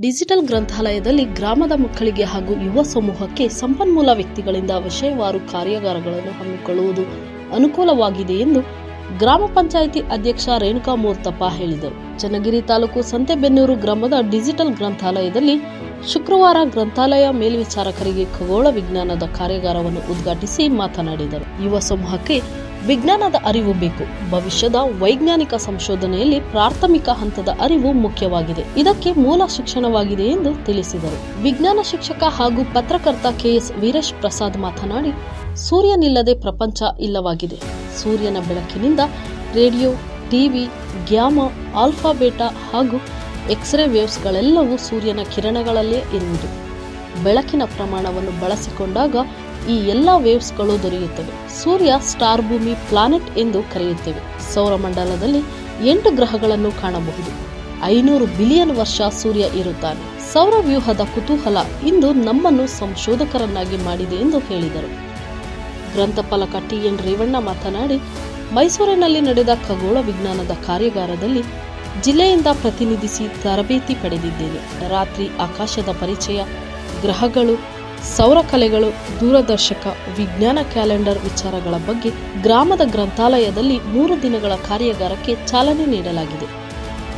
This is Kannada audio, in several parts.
ಡಿಜಿಟಲ್ ಗ್ರಂಥಾಲಯದಲ್ಲಿ ಗ್ರಾಮದ ಮಕ್ಕಳಿಗೆ ಹಾಗೂ ಯುವ ಸಮೂಹಕ್ಕೆ ಸಂಪನ್ಮೂಲ ವ್ಯಕ್ತಿಗಳಿಂದ ವಿಷಯವಾರು ಕಾರ್ಯಾಗಾರಗಳನ್ನು ಹಮ್ಮಿಕೊಳ್ಳುವುದು ಅನುಕೂಲವಾಗಿದೆ ಎಂದು ಗ್ರಾಮ ಪಂಚಾಯಿತಿ ಅಧ್ಯಕ್ಷ ರೇಣುಕಾ ಮೂರ್ತಪ್ಪ ಹೇಳಿದರು. ಚನ್ನಗಿರಿ ತಾಲೂಕು ಸಂತೆಬೆನ್ನೂರು ಗ್ರಾಮದ ಡಿಜಿಟಲ್ ಗ್ರಂಥಾಲಯದಲ್ಲಿ ಶುಕ್ರವಾರ ಗ್ರಂಥಾಲಯ ಮೇಲ್ವಿಚಾರಕರಿಗೆ ಖಗೋಳ ವಿಜ್ಞಾನದ ಕಾರ್ಯಾಗಾರವನ್ನು ಉದ್ಘಾಟಿಸಿ ಮಾತನಾಡಿದರು. ಯುವ ಸಮೂಹಕ್ಕೆ ವಿಜ್ಞಾನದ ಅರಿವು ಬೇಕು. ಭವಿಷ್ಯದ ವೈಜ್ಞಾನಿಕ ಸಂಶೋಧನೆಯಲ್ಲಿ ಪ್ರಾಥಮಿಕ ಹಂತದ ಅರಿವು ಮುಖ್ಯವಾಗಿದೆ. ಇದಕ್ಕೆ ಮೂಲ ಶಿಕ್ಷಣವಾಗಿದೆ ಎಂದು ತಿಳಿಸಿದರು. ವಿಜ್ಞಾನ ಶಿಕ್ಷಕ ಹಾಗೂ ಪತ್ರಕರ್ತ ಕೆಎಸ್ ವೀರೇಶ್ ಪ್ರಸಾದ್ ಮಾತನಾಡಿ, ಸೂರ್ಯನಿಲ್ಲದೆ ಪ್ರಪಂಚ ಇಲ್ಲವಾಗಿದೆ. ಸೂರ್ಯನ ಬೆಳಕಿನಿಂದ ರೇಡಿಯೋ, ಟಿವಿ, ಗ್ಯಾಮ ಆಲ್ಫಾಬೇಟಾ ಹಾಗೂ ಎಕ್ಸ್ರೇ ವೇವ್ಸ್ಗಳೆಲ್ಲವೂ ಸೂರ್ಯನ ಕಿರಣಗಳಲ್ಲೇ ಇರುವುದು. ಬೆಳಕಿನ ಪ್ರಮಾಣವನ್ನು ಬಳಸಿಕೊಂಡಾಗ ಈ ಎಲ್ಲ ವೇವ್ಸ್ಗಳು ದೊರೆಯುತ್ತವೆ. ಸೂರ್ಯ ಸ್ಟಾರ್ ಭೂಮಿ ಪ್ಲಾನೆಟ್ ಎಂದು ಕರೆಯುತ್ತೇವೆ. ಸೌರಮಂಡಲದಲ್ಲಿ ಎಂಟು ಗ್ರಹಗಳನ್ನು ಕಾಣಬಹುದು. ಐನೂರು ಬಿಲಿಯನ್ ವರ್ಷ ಸೂರ್ಯ ಇರುತ್ತಾನೆ. ಸೌರವ್ಯೂಹದ ಕುತೂಹಲ ಇಂದು ನಮ್ಮನ್ನು ಸಂಶೋಧಕರನ್ನಾಗಿ ಮಾಡಿದೆ ಎಂದು ಹೇಳಿದರು. ಗ್ರಂಥಪಾಲಕ ಟಿಎನ್ ರೇವಣ್ಣ ಮಾತನಾಡಿ, ಮೈಸೂರಿನಲ್ಲಿ ನಡೆದ ಖಗೋಳ ವಿಜ್ಞಾನದ ಕಾರ್ಯಾಗಾರದಲ್ಲಿ ಜಿಲ್ಲೆಯಿಂದ ಪ್ರತಿನಿಧಿಸಿ ತರಬೇತಿ ಪಡೆದಿದ್ದೇನೆ. ರಾತ್ರಿ ಆಕಾಶದ ಪರಿಚಯ, ಗ್ರಹಗಳು ಸೌರಕಲೆಗಳು ದೂರದರ್ಶಕ, ವಿಜ್ಞಾನ ಕ್ಯಾಲೆಂಡರ್ ವಿಚಾರಗಳ ಬಗ್ಗೆ ಗ್ರಾಮದ ಗ್ರಂಥಾಲಯದಲ್ಲಿ ಮೂರು ದಿನಗಳ ಕಾರ್ಯಾಗಾರಕ್ಕೆ ಚಾಲನೆ ನೀಡಲಾಗಿದೆ.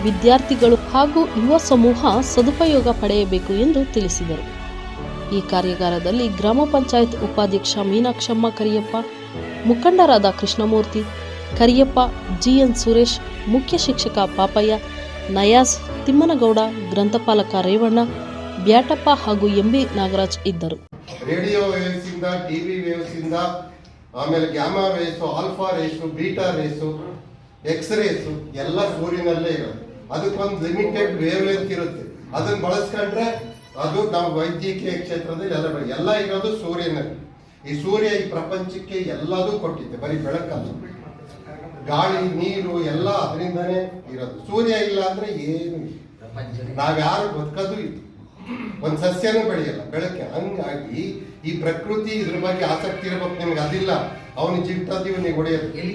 ವಿದ್ಯಾರ್ಥಿಗಳು ಹಾಗೂ ಯುವ ಸಮೂಹ ಸದುಪಯೋಗ ಪಡೆಯಬೇಕು ಎಂದು ತಿಳಿಸಿದರು. ಈ ಕಾರ್ಯಾಗಾರದಲ್ಲಿ ಗ್ರಾಮ ಪಂಚಾಯತ್ ಉಪಾಧ್ಯಕ್ಷ ಮೀನಾಕ್ಷಮ್ಮ ಕರಿಯಪ್ಪ, ಮುಖಂಡರಾದ ಕೃಷ್ಣಮೂರ್ತಿ, ಕರಿಯಪ್ಪ, ಜಿಎನ್ ಸುರೇಶ್, ಮುಖ್ಯ ಶಿಕ್ಷಕ ಪಾಪಯ್ಯ, ನಯಾಸ್ ತಿಮ್ಮನಗೌಡ, ಗ್ರಂಥಪಾಲಕ ರೇವಣ್ಣ ಬ್ಯಾಟಪ್ಪ ಹಾಗೂ ಎಂಬಿ ನಾಗರಾಜ್ ಇದ್ದರು. ರೇಡಿಯೋ ವೇವ್ಸ್ ಇಂದ ಟಿವಿ ವೇವ್ಸ್ ಇಂದ ಆಮೇಲೆ gamma waves alpha rays beta rays X rays ಎಲ್ಲ ಸೂರ್ಯನಲ್ಲೇ ಇರೋದು. ಅದಕ್ಕೊಂದು ಲಿಮಿಟೆಡ್ ವೇವ್ ಲೆಂತ್ ಇರುತ್ತೆ. ಅದನ್ನ ಬಳಸ್ಕೊಂಡ್ರೆ ಅದು ನಮ್ಮ ವೈದ್ಯಕೀಯ ಕ್ಷೇತ್ರದಲ್ಲಿ ಎಲ್ಲ ಎಲ್ಲ ಇರೋದು ಸೂರ್ಯನಲ್ಲಿ. ಈ ಸೂರ್ಯ ಈ ಪ್ರಪಂಚಕ್ಕೆ ಎಲ್ಲದೂ ಕೊಟ್ಟಿದ್ದೆ ಬರೀ ಬೆಳಕಲ್ಲ. ಗಾಳಿ ನೀರು ಎಲ್ಲ ಅದರಿಂದನೇ ಇರೋದು. ಸೂರ್ಯ ಇಲ್ಲ ಅಂದ್ರೆ ಏನು ನಾವ್ಯಾರು ಬದುಕೋದು ಇಲ್ಲ. ಒಂದ್ ಸಸ್ಯನೂ ಬೆಳೆಯಲ್ಲ ಬೆಳಕೆ. ಹಂಗಾಗಿ ಈ ಪ್ರಕೃತಿ ಇದ್ರ ಬಗ್ಗೆ ಆಸಕ್ತಿ ಇರಬೇಕು ನಿಮ್ಗೆ ಅದಿಲ್ಲ. ಅವನು ನೀವು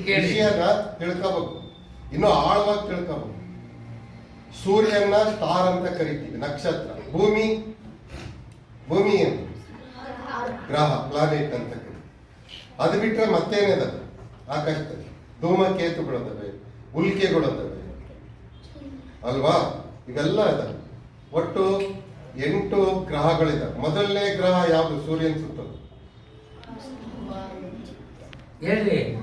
ಕೇಳಿ. ವಿಷಯನ ತಿಳ್ಕೋಬೇಕು. ಇನ್ನೂ ಆಳವಾಗಿ ತಿಳ್ಕೋಬೇಕು. ಸೂರ್ಯನ ಸ್ಟಾರ್ ಅಂತ ಕರಿತೀವಿ ನಕ್ಷತ್ರ. ಭೂಮಿ? ಭೂಮಿ ಏನು? ಗ್ರಹ ಪ್ಲಾನೆಟ್ ಅಂತ ಕರಿತೀವಿ. ಅದು ಬಿಟ್ರೆ ಮತ್ತೇನಿದೆ ಆಕಾಶದಲ್ಲಿ. ಧೂಮಕೇತುಗಳದವೆ ಉಲ್ಕೆಗಳದವೆ ಅಲ್ವಾ? ಇವೆಲ್ಲ ಇದಾವೆ. ಒಟ್ಟು ಎಂಟು ಗ್ರಹಗಳಿದೆ ಮೊದಲನೇ ಗ್ರಹ ಯಾವುದು? ಸೂರ್ಯನ ಸುತ್ತದು. ಹೇಳ್ರಿ.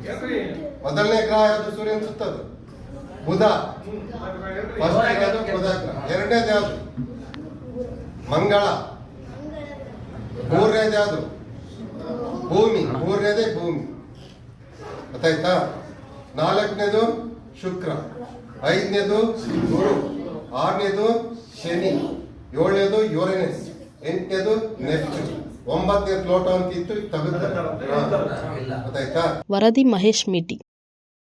ಮೊದಲನೇ ಗ್ರಹ ಯಾವುದು? ಸೂರ್ಯನ ಸುತ್ತದು. ಬುಧ. ಫಸ್ಟ್ ಯಾವುದು? ಬುಧ ಗ್ರಹ. ಎರಡನೇದು ಯಾವುದು? ಮಂಗಳ. ಮೂರನೇದು ಯಾವುದು? ಭೂಮಿ. ಮೂರನೇದೇ ಭೂಮಿ. ಗೊತ್ತಾಯ್ತಾ? ನಾಲ್ಕನೇದು ಶುಕ್ರ. ಐದನೇದು ಗುರು. ಆರನೇದು ಶನಿ. ಏಳನೇದು ಯುರೇನಸ್ ಎಂಟನೇದು ನೆಪ್ಚೂನ್ ಒಂಬತ್ತನೇ ಪ್ಲೋಟೋ ಅಂತ ಇತ್ತು ತೆಗೆದು ಇಲ್ಲ ಗೊತ್ತಾಯ್ತಾ? ವರದಿ ಮಹೇಶ್ ಮೇಟಿ.